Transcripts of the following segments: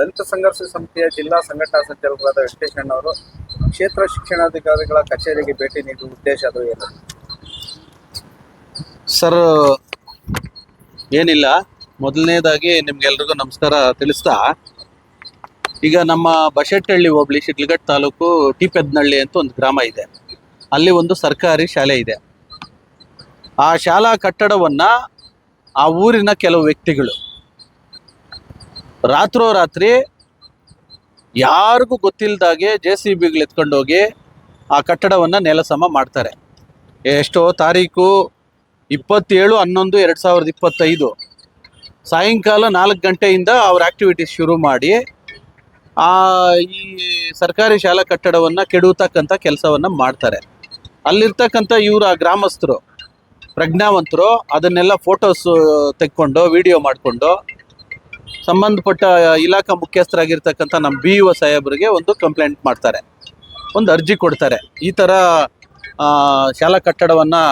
ದಲಿತ ಸಂಘರ್ಷ ಸಮಿತಿಯ ಜಿಲ್ಲಾ ಸಂಘಟನಾ ಸಂಚಾಲಕರಾದ ವೆಂಕಟೇಶಣ್ಣ ಅವರು ಕ್ಷೇತ್ರ ಶಿಕ್ಷಣಾಧಿಕಾರಿಗಳ ಕಚೇರಿಗೆ ಭೇಟಿ ನೀಡುವ ಉದ್ದೇಶ ಅದು ಏನು? ಸರ್, ಏನಿಲ್ಲ. ಮೊದಲನೇದಾಗಿ ನಿಮ್ಗೆಲ್ರಿಗೂ ನಮಸ್ಕಾರ ತಿಳಿಸ್ತಾ. ಈಗ ನಮ್ಮ ಬಶೆಟ್ಟಹಳ್ಳಿ ಹೋಬಳಿ ಶಿಡ್ಲಘಟ್ಟ ತಾಲೂಕು ಟಿಪೆದ್ನಹಳ್ಳಿ ಅಂತ ಒಂದು ಗ್ರಾಮ ಇದೆ. ಅಲ್ಲಿ ಒಂದು ಸರ್ಕಾರಿ ಶಾಲೆ ಇದೆ. ಆ ಶಾಲಾ ಕಟ್ಟಡವನ್ನ ಆ ಊರಿನ ಕೆಲವು ವ್ಯಕ್ತಿಗಳು ರಾತ್ರೋರಾತ್ರಿ ಯಾರಿಗೂ ಗೊತ್ತಿಲ್ಲದಾಗೆ ಜೆ ಸಿ ಬಿಗಳು ಎತ್ಕೊಂಡೋಗಿ ಆ ಕಟ್ಟಡವನ್ನು ನೆಲಸಮ ಮಾಡ್ತಾರೆ. ಎಷ್ಟೋ ತಾರೀಕು ಇಪ್ಪತ್ತೇಳು, ಹನ್ನೊಂದು, ಎರಡು ಸಾವಿರದ ಇಪ್ಪತ್ತೈದು. ಸಾಯಂಕಾಲ ನಾಲ್ಕು ಗಂಟೆಯಿಂದ ಅವ್ರ ಆ್ಯಕ್ಟಿವಿಟೀಸ್ ಶುರು ಮಾಡಿ ಆ ಈ ಸರ್ಕಾರಿ ಶಾಲಾ ಕಟ್ಟಡವನ್ನು ಕೆಡವತಕ್ಕಂಥ ಕೆಲಸವನ್ನು ಮಾಡ್ತಾರೆ. ಅಲ್ಲಿರ್ತಕ್ಕಂಥ ಇವ್ರ ಗ್ರಾಮಸ್ಥರು, ಪ್ರಜ್ಞಾವಂತರು ಅದನ್ನೆಲ್ಲ ಫೋಟೋಸ್ ತೆಕ್ಕೊಂಡು ವಿಡಿಯೋ ಮಾಡಿಕೊಂಡು ಸಂಬಂಧಪಟ್ಟ ಇಲಾಖಾ ಮುಖ್ಯಸ್ಥರಾಗಿರ್ತಕ್ಕಂಥ ನಮ್ಮ ಬಿ ಒ ಸಾಹೇಬರಿಗೆ ಒಂದು ಕಂಪ್ಲೇಂಟ್ ಮಾಡ್ತಾರೆ. ಒಂದು ಅರ್ಜಿ ಕೊಡ್ತಾರೆ. ಈ ಥರ ಶಾಲಾ ಕಟ್ಟಡವನ್ನು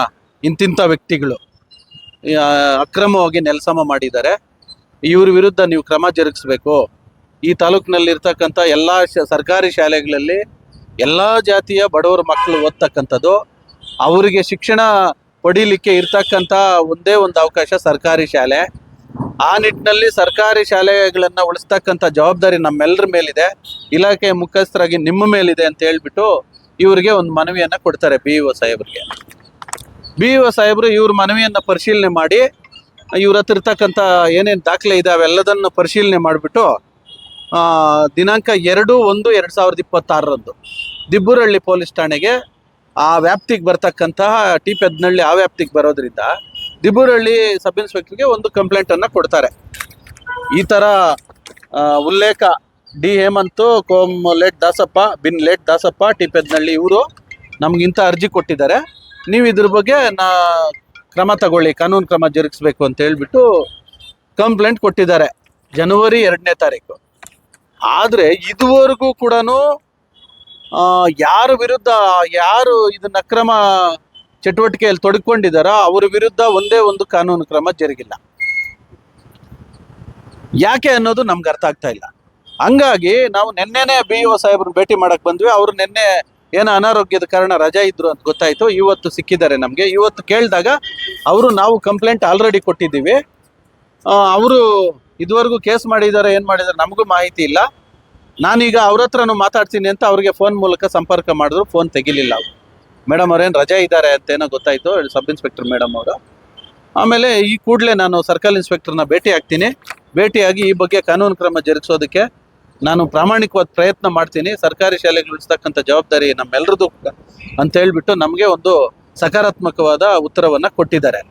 ಇಂತಿಂಥ ವ್ಯಕ್ತಿಗಳು ಅಕ್ರಮವಾಗಿ ನೆಲಸಮ ಮಾಡಿದ್ದಾರೆ. ಇವ್ರ ವಿರುದ್ಧ ನೀವು ಕ್ರಮ ಜರುಗಿಸ್ಬೇಕು. ಈ ತಾಲೂಕಿನಲ್ಲಿರ್ತಕ್ಕಂಥ ಎಲ್ಲ ಶ, ಸರ್ಕಾರಿ ಶಾಲೆಗಳಲ್ಲಿ ಎಲ್ಲ ಜಾತಿಯ ಬಡವರ ಮಕ್ಕಳು ಓದ್ತಕ್ಕಂಥದ್ದು, ಅವರಿಗೆ ಶಿಕ್ಷಣ ಪಡೀಲಿಕ್ಕೆ ಇರ್ತಕ್ಕಂಥ ಒಂದೇ ಒಂದು ಅವಕಾಶ ಸರ್ಕಾರಿ ಶಾಲೆ. ಆ ನಿಟ್ಟಿನಲ್ಲಿ ಸರ್ಕಾರಿ ಶಾಲೆಗಳನ್ನು ಉಳಿಸ್ತಕ್ಕಂಥ ಜವಾಬ್ದಾರಿ ನಮ್ಮೆಲ್ಲರ ಮೇಲಿದೆ. ಇಲಾಖೆಯ ಮುಖ್ಯಸ್ಥರಾಗಿ ನಿಮ್ಮ ಮೇಲಿದೆ ಅಂತ ಹೇಳ್ಬಿಟ್ಟು ಇವರಿಗೆ ಒಂದು ಮನವಿಯನ್ನ ಕೊಡ್ತಾರೆ ಬಿ ಇ ಸಾಹೇಬ್ರಿಗೆ. ಬಿ ಇ ಸಾಹೇಬ್ರು ಇವ್ರ ಮನವಿಯನ್ನ ಪರಿಶೀಲನೆ ಮಾಡಿ, ಇವ್ರ ಹತ್ರ ಇರ್ತಕ್ಕಂಥ ಏನೇನು ದಾಖಲೆ ಇದೆ ಅವೆಲ್ಲದನ್ನು ಪರಿಶೀಲನೆ ಮಾಡಿಬಿಟ್ಟು ದಿನಾಂಕ ಎರಡು ಒಂದು ಎರಡು ಸಾವಿರದ ಇಪ್ಪತ್ತಾರರಂದು ದಿಬ್ಬುರಳ್ಳಿ ಪೊಲೀಸ್ ಠಾಣೆಗೆ ಆ ವ್ಯಾಪ್ತಿಗೆ ಬರ್ತಕ್ಕಂತಹ ಟಿ ಪೆದ್ನಳ್ಳಿ ಆ ವ್ಯಾಪ್ತಿಗೆ ಬರೋದ್ರಿಂದ ದಿಬ್ಬೂರಹಳ್ಳಿ ಸಬ್ ಇನ್ಸ್ಪೆಕ್ಟರ್ಗೆ ಒಂದು ಕಂಪ್ಲೇಂಟ್ ಅನ್ನ ಕೊಡ್ತಾರೆ. ಈ ಥರ ಉಲ್ಲೇಖ ಡಿ ಹೇಮಂತು, ಕೋಮ್ ಲೇಟ್ ದಾಸಪ್ಪ, ಬಿನ್ ಲೇಟ್ ದಾಸಪ್ಪ, ಟಿ ಪೆದ್ನಹಳ್ಳಿ ಇವರು ಇಂಥ ಅರ್ಜಿ ಕೊಟ್ಟಿದ್ದಾರೆ. ನೀವು ಇದ್ರ ಬಗ್ಗೆ ನಾ ಕ್ರಮ ತಗೊಳ್ಳಿ, ಕಾನೂನು ಕ್ರಮ ಜರುಗಿಸ್ಬೇಕು ಅಂತ ಹೇಳ್ಬಿಟ್ಟು ಕಂಪ್ಲೇಂಟ್ ಕೊಟ್ಟಿದ್ದಾರೆ ಜನವರಿ ಎರಡನೇ ತಾರೀಕು. ಆದರೆ ಇದುವರೆಗೂ ಕೂಡ ಯಾರ ವಿರುದ್ಧ, ಯಾರು ಇದನ್ನ ಅಕ್ರಮ ಚಟುವಟಿಕೆಯಲ್ಲಿ ತೊಡಕೊಂಡಿದ್ದಾರೋ ಅವರ ವಿರುದ್ಧ ಒಂದೇ ಒಂದು ಕಾನೂನು ಕ್ರಮ ಜರುಗಿಲ್ಲ. ಯಾಕೆ ಅನ್ನೋದು ನಮ್ಗೆ ಅರ್ಥ ಆಗ್ತಾ ಇಲ್ಲ. ಹಂಗಾಗಿ ನಾವು ನಿನ್ನೆನೆ ಬಿ ಒ ಸಾಹೇಬ್ರನ್ನ ಭೇಟಿ ಮಾಡಕ್ ಬಂದ್ವಿ. ಅವ್ರು ನಿನ್ನೆ ಏನೋ ಅನಾರೋಗ್ಯದ ಕಾರಣ ರಜಾ ಇದ್ರು ಅಂತ ಗೊತ್ತಾಯ್ತು. ಇವತ್ತು ಸಿಕ್ಕಿದ್ದಾರೆ ನಮಗೆ. ಇವತ್ತು ಕೇಳಿದಾಗ ಅವರು ನಾವು ಕಂಪ್ಲೇಂಟ್ ಆಲ್ರೆಡಿ ಕೊಟ್ಟಿದ್ದೀವಿ. ಅವರು ಇದುವರೆಗೂ ಕೇಸ್ ಮಾಡಿದ್ದಾರೆ, ಏನು ಮಾಡಿದ್ದಾರೆ ನಮಗೂ ಮಾಹಿತಿ ಇಲ್ಲ. ನಾನೀಗ ಅವ್ರ ಹತ್ರನೂ ಮಾತಾಡ್ತೀನಿ ಅಂತ ಅವ್ರಿಗೆ ಫೋನ್ ಮೂಲಕ ಸಂಪರ್ಕ ಮಾಡಿದ್ರು. ಫೋನ್ ತೆಗಿಲಿಲ್ಲ ಅವರು. ಮೇಡಮ್ ಅವ್ರೇನು ರಜೆ ಇದ್ದಾರೆ ಅಂತೇನೋ ಗೊತ್ತಾಯ್ತು ಸಬ್ ಇನ್ಸ್ಪೆಕ್ಟರ್ ಮೇಡಮ್ ಅವರು. ಆಮೇಲೆ ಈ ಕೂಡಲೇ ನಾನು ಸರ್ಕಲ್ ಇನ್ಸ್ಪೆಕ್ಟರ್ನ ಭೇಟಿ ಆಗ್ತೀನಿ. ಭೇಟಿಯಾಗಿ ಈ ಬಗ್ಗೆ ಕಾನೂನು ಕ್ರಮ ಜರುಗಿಸೋದಕ್ಕೆ ನಾನು ಪ್ರಾಮಾಣಿಕವಾದ ಪ್ರಯತ್ನ ಮಾಡ್ತೀನಿ. ಸರ್ಕಾರಿ ಶಾಲೆಗಳು ಉಳಿಸ್ತಕ್ಕಂಥ ಜವಾಬ್ದಾರಿ ನಮ್ಮೆಲ್ಲರದು ಅಂತ ಹೇಳ್ಬಿಟ್ಟು ನಮಗೆ ಒಂದು ಸಕಾರಾತ್ಮಕವಾದ ಉತ್ತರವನ್ನ ಕೊಟ್ಟಿದ್ದಾರೆ.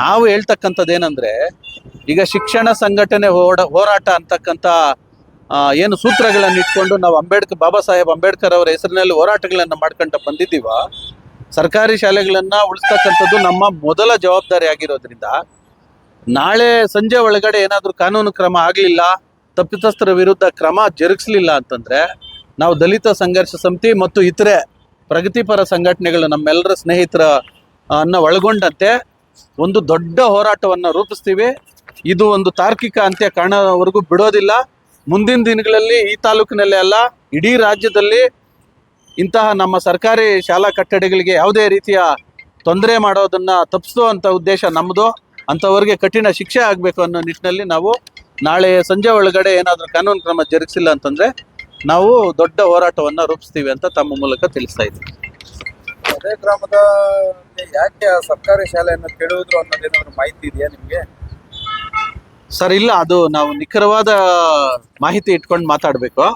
ನಾವು ಹೇಳ್ತಕ್ಕಂಥದ್ದು ಏನಂದ್ರೆ ಈಗ ಶಿಕ್ಷಣ ಸಂಘಟನೆ ಹೋರಾಟ ಅಂತಕ್ಕಂಥ ಏನು ಸೂತ್ರಗಳನ್ನು ಇಟ್ಕೊಂಡು ನಾವು ಅಂಬೇಡ್ಕರ್ ಬಾಬಾ ಸಾಹೇಬ್ ಅಂಬೇಡ್ಕರ್ ಅವರ ಹೆಸರಿನಲ್ಲಿ ಹೋರಾಟಗಳನ್ನು ಮಾಡ್ಕೊಂತ ಬಂದಿದ್ದೀವ, ಸರ್ಕಾರಿ ಶಾಲೆಗಳನ್ನ ಉಳಿಸ್ತಕ್ಕಂಥದ್ದು ನಮ್ಮ ಮೊದಲ ಜವಾಬ್ದಾರಿ ಆಗಿರೋದ್ರಿಂದ, ನಾಳೆ ಸಂಜೆ ಒಳಗಡೆ ಏನಾದರೂ ಕಾನೂನು ಕ್ರಮ ಆಗಲಿಲ್ಲ, ತಪ್ಪಿತಸ್ಥರ ವಿರುದ್ಧ ಕ್ರಮ ಜರುಗಿಸಲಿಲ್ಲ ಅಂತಂದ್ರೆ, ನಾವು ದಲಿತ ಸಂಘರ್ಷ ಸಮಿತಿ ಮತ್ತು ಇತರೆ ಪ್ರಗತಿಪರ ಸಂಘಟನೆಗಳು ನಮ್ಮೆಲ್ಲರ ಸ್ನೇಹಿತರ ಅನ್ನ ಒಳಗೊಂಡಂತೆ ಒಂದು ದೊಡ್ಡ ಹೋರಾಟವನ್ನು ರೂಪಿಸ್ತೀವಿ. ಇದು ಒಂದು ತಾರ್ಕಿಕ ಅಂತ್ಯ ಕಾಣೋವರೆಗೂ ಬಿಡೋದಿಲ್ಲ. ಮುಂದಿನ ದಿನಗಳಲ್ಲಿ ಈ ತಾಲೂಕಿನಲ್ಲೇ ಅಲ್ಲ, ಇಡೀ ರಾಜ್ಯದಲ್ಲಿ ಇಂತಹ ನಮ್ಮ ಸರ್ಕಾರಿ ಶಾಲಾ ಕಟ್ಟಡಗಳಿಗೆ ಯಾವುದೇ ರೀತಿಯ ತೊಂದರೆ ಮಾಡೋದನ್ನ ತಪ್ಪಿಸುವಂಥ ಉದ್ದೇಶ ನಮ್ಮದು ಅಂಥವ್ರಿಗೆ ಕಠಿಣ ಶಿಕ್ಷೆ ಆಗಬೇಕು ಅನ್ನೋ ನಿಟ್ಟಿನಲ್ಲಿ ನಾವು ನಾಳೆ ಸಂಜೆ ಒಳಗಡೆ ಏನಾದರೂ ಕಾನೂನು ಕ್ರಮ ಜರುಗಿಸಿಲ್ಲ ಅಂತಂದರೆ ನಾವು ದೊಡ್ಡ ಹೋರಾಟವನ್ನು ರೂಪಿಸ್ತೀವಿ ಅಂತ ತಮ್ಮ ಮೂಲಕ ತಿಳಿಸ್ತಾ ಇದ್ದೀವಿ ಅದೇ ಗ್ರಾಮದ ಯಾಕೆ ಸರ್ಕಾರಿ ಶಾಲೆಯನ್ನು ಕೇಳುವುದು ಅನ್ನೋದೇನಾದ್ರು ಮಾಹಿತಿ ಇದೆಯಾ ನಿಮಗೆ? ಸರ್, ಇಲ್ಲ, ಅದು ನಾವು ನಿಖರವಾದ ಮಾಹಿತಿ ಇಟ್ಕೊಂಡು ಮಾತಾಡಬೇಕು.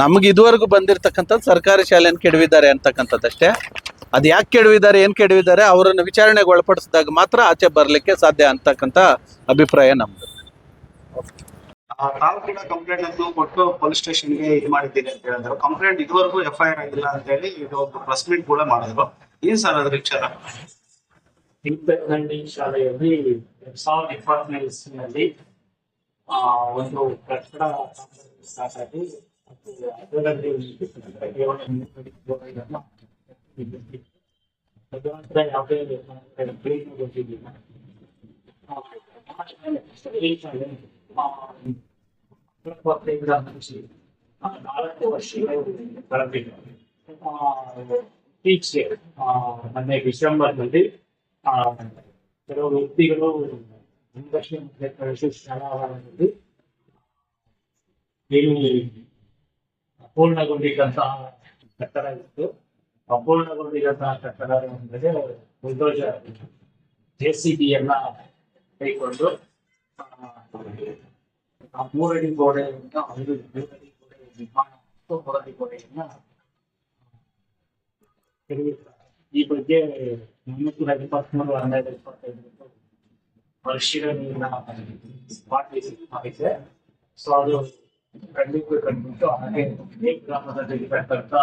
ನಮ್ಗೆ ಇದುವರೆಗೂ ಬಂದಿರತಕ್ಕಂಥದ್ದು ಸರ್ಕಾರಿ ಶಾಲೆಯನ್ನು ಕೆಡವಿದ್ದಾರೆ ಅಂತಕ್ಕಂಥದ್ದಷ್ಟೇ. ಅದು ಯಾಕೆ ಕೆಡವಿದ್ದಾರೆ, ಏನು ಕೆಡವಿದ್ದಾರೆ, ಅವರನ್ನು ವಿಚಾರಣೆಗೆ ಒಳಪಡಿಸಿದಾಗ ಮಾತ್ರ ಆಚೆ ಬರಲಿಕ್ಕೆ ಸಾಧ್ಯ ಅಂತಕ್ಕಂಥ ಅಭಿಪ್ರಾಯ ನಮ್ದು. ತಾವು ಕಂಪ್ಲೇಂಟ್ ಅನ್ನು ಕೊಟ್ಟು ಪೊಲೀಸ್ ಸ್ಟೇಷನ್ಗೆ ಇದು ಮಾಡಿದ್ದೀನಿ ಅಂತ ಹೇಳಿದ್ರು. ಕಂಪ್ಲೇಂಟ್ ಇದುವರೆಗೂ ಎಫ್ ಐ ಆರ್ ಆಗಿಲ್ಲ ಅಂತ ಹೇಳಿ ಇದು ಒಂದು ಪ್ರೆಸ್ ಮೀಟ್ ಕೂಡ ಮಾಡಿದ್ರು. ಏನ್ ಸರ್ ಅದ್ರ ವಿಚಾರ? ಶಾಲೆಯಲ್ಲಿ ಎರಡ್ ಸಾವಿರದ ಇಪ್ಪತ್ತನೇ ಇಸ್ವಿನಲ್ಲಿ ಆ ಒಂದು ಕಟ್ಟಡ ಸ್ಟಾರ್ಟ್ ಆಗಿ ಮತ್ತು ಅದರಲ್ಲಿ ಕೇವಲ ಇದನ್ನ ತದನಂತರ ಯಾವುದೇ ಕ್ಲೀನ್ ಗೊತ್ತಿಲ್ಲ ಆ, ಈ ಶಾಲೆ, ಆ, ಇಪ್ಪತ್ತೈದರ ಮುಂಚೆ ಆ, ನಾಲ್ಕು ವರ್ಷಗಳು ಕಳೆದಿದೆ ಆ, ಇತ್ತೀಚೆಗೆ ಆ, ಮೊನ್ನೆ ಡಿಸೆಂಬರ್ನಲ್ಲಿ ಆ, ಕೆಲವು ವ್ಯಕ್ತಿಗಳು ಮುಂದಕ್ಕೆ ಮಧ್ಯಪ್ರದೇಶ ಶಾಲಾವರಣದಲ್ಲಿ ಏನು ಅಪೂರ್ಣಗೊಂಡಿದ್ದಂತಹ ಕಟ್ಟಡ ಇತ್ತು ಅಪೂರ್ಣಗೊಂಡಿದ್ದಂತಹ ಕಟ್ಟಡ ಅಂದರೆ ಬುಲ್ಡೋಜರ್ ಜೆ ಸಿ ಬಿಯನ್ನ ಕೈಕೊಂಡು ಆ, ಆ ಮೂರಡಿ ಗೋಡೆಯಿಂದ ಐದು ಮೂರಡಿ ಗೋಡೆ ನಿರ್ಮಾಣ ಮತ್ತು ಮೂರಡಿ ಗೋಡೆಯನ್ನ ತೆಗೆದಿರ್ತಾರೆ ಈ ಬಗ್ಗೆ ಮುನ್ನೂರ ಇಪ್ಪತ್ಮೂರು ಹನ್ನೆರಡು ಇಪ್ಪತ್ತೈದು ಮಾಡಿದ್ದೆ. ಸೊ ಅದು ಖಂಡಿತ ಕಂಡುಬಿಟ್ಟು ಹಾಗೆ ಈ ಗ್ರಾಮದಲ್ಲಿ ಇರತಕ್ಕಂಥ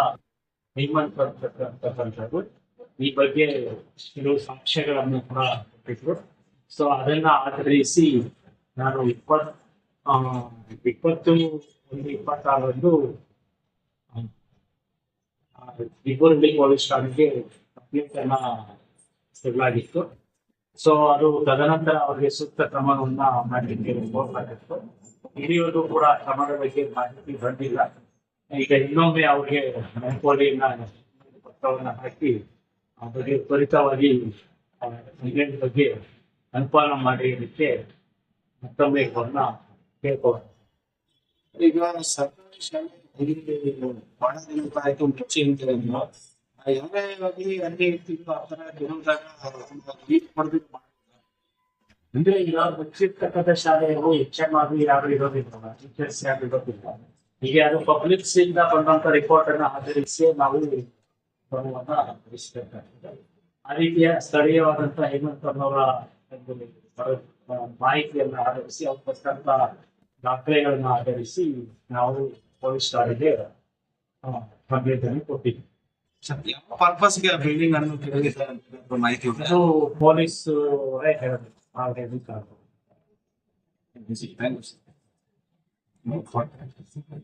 ಹೇಮಂತ್ ಅಂತಕ್ಕಂಥದ್ದು ಈ ಬಗ್ಗೆ ಕೆಲವು ಸಂಶಯಗಳನ್ನು ಕೂಡ ಕೊಟ್ಟಿದ್ರು. ಸೊ ಅದನ್ನ ಆಧರಿಸಿ ನಾನು ಇಪ್ಪತ್ ಇಪ್ಪತ್ತು ಒಂದು ಇಪ್ಪತ್ತಾರರಂದು ಇಬ್ಬರಲ್ಲಿ ಪೊಲೀಸ್ ಠಾಣೆಗೆ ಕಂಪ್ಲೇಂಟ್ ಅನ್ನ ಸುಳ್ಳಾಗಿತ್ತು ಸೊ ಅದು ತದನಂತರ ಅವರಿಗೆ ಸೂಕ್ತ ಕ್ರಮವನ್ನ ಮಾಡಲಿಕ್ಕೆ ಹೋಗ್ಬೇಕಾಗಿತ್ತು ಇಲ್ಲಿವರೆಗೂ ಕೂಡ ಕ್ರಮದ ಬಗ್ಗೆ ಮಾಹಿತಿ ಬಂದಿಲ್ಲ. ಈಗ ಇನ್ನೊಮ್ಮೆ ಅವ್ರಿಗೆ ಮೆಣಕೋಲಿಯನ್ನ ಪತ್ರವನ್ನ ಹಾಕಿ, ಆ ಬಗ್ಗೆ ತ್ವರಿತವಾಗಿ ಬಗ್ಗೆ ಅನುಪಾನ ಮಾಡಿದಕ್ಕೆ ಮತ್ತೊಮ್ಮೆ ಗಮನ ಕೇಳ್ಕೊಳ್ಳೋಣ ಈಗ ಸರ್ಕಾರಿ ಶಾಲೆ ಬಹಳ ದಿನ ಆಯ್ತು ಮುಚ್ಚಿಂತ ಯಾರೇ ಆಗಲಿ ಆ ಥರ ಕೆಲವ್ದಾಗ ಲೀಕ್ ಹೊಡೆದು ಅಂದ್ರೆ ಈಗ ಮುಚ್ಚಿರ್ತಕ್ಕಂಥ ಶಾಲೆಯು ಎಚ್ ಯಾರು ಇರೋದಿಲ್ಲ ಟೀಚರ್ಸ್ ಯಾರು ಇರೋದಿಲ್ಲ. ಈಗ ಅದು ಪಬ್ಲಿಕ್ಸ್ ಇಂದ ಬಂದಂತ ರಿಪೋರ್ಟ್ ಅನ್ನ ಆಧರಿಸಿ ನಾವು ವಹಿಸಬೇಕಾಗ್ತದೆ ಆ ರೀತಿಯ ಸ್ಥಳೀಯವಾದಂತ ಹೇಮಂತ್ ಅನ್ನೋರ ಒಂದು ಮಾಹಿತಿಯನ್ನ ಆಧರಿಸಿ, ಅವ್ರು ಕೊಟ್ಟಂತ ದಾಖಲೆಗಳನ್ನ ಆಧರಿಸಿ ನಾವು ಪೊಲೀಸ್ ಠಾಣೆಗೆ ಸಂವೇದನೆ ಕೊಟ್ಟಿದ್ವಿ. ಯಾವ ಪರ್ಪಸ್ಗೆ ಆ ಬಿಲ್ಡಿಂಗ್ ಅನ್ನು ತೆಗೆದಿದ್ದಾರೆ ಅಂತ ಮಾಹಿತಿ ಉಂಟಾ? ಅದು ಪೊಲೀಸ್ ಹೇಳಬೇಕು ಆ ಹೇಳಿಕ್ಕೆ ಆಗ್ಬೋದು. Thank you.